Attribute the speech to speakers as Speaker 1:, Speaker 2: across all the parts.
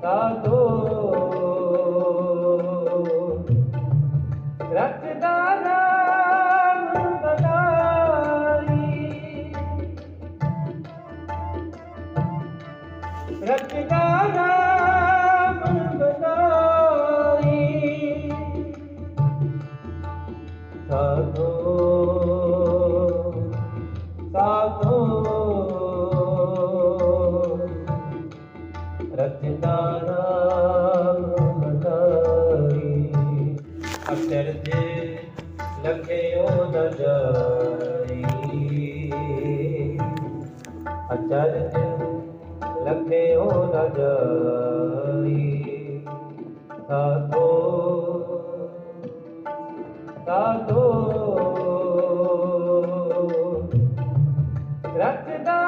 Speaker 1: ਸਾਧੋ ਰਚਦਾ ਨਾਮ ਬਨਾਈ ਰਚਦਾ ਨਾਮ ਬਨਾਈ ਸਾਧੋ ਸਾਧੋ। ਰਚਨਾ ਨਾਮ ਬਨਾਈ ਅਕਰ ਦੇ ਲਖਿਓ ਨ ਜਾਈ ਅਚਰਜ ਲਖਿਓ ਨ ਜਾਈ ਸਾਧੋ ਸਾਧੋ ਰਚਦਾ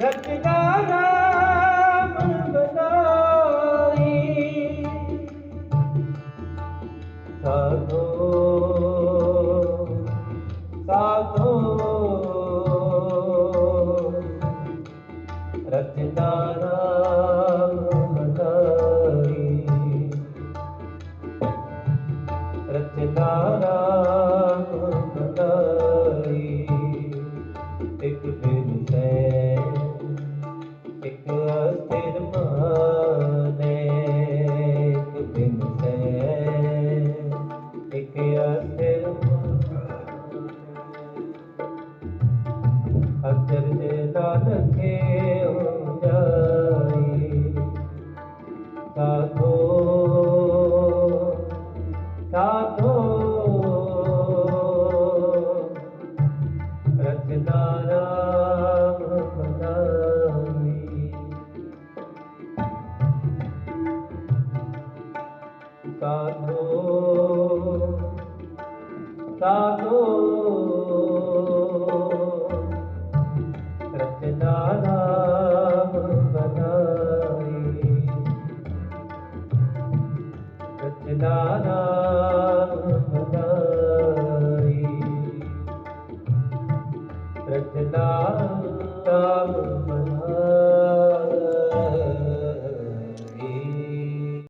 Speaker 1: ਰਚਦਾ ਨਾਮ ਬਨਾਈ ਸਾਧੋ ਸਾਧੋ। ਰਚਨਾ ਨਾਮ ਸਾਧੋ ਸਾਧੋ ਰਚਨਾ ਨਾਮ ਬਨਾਈ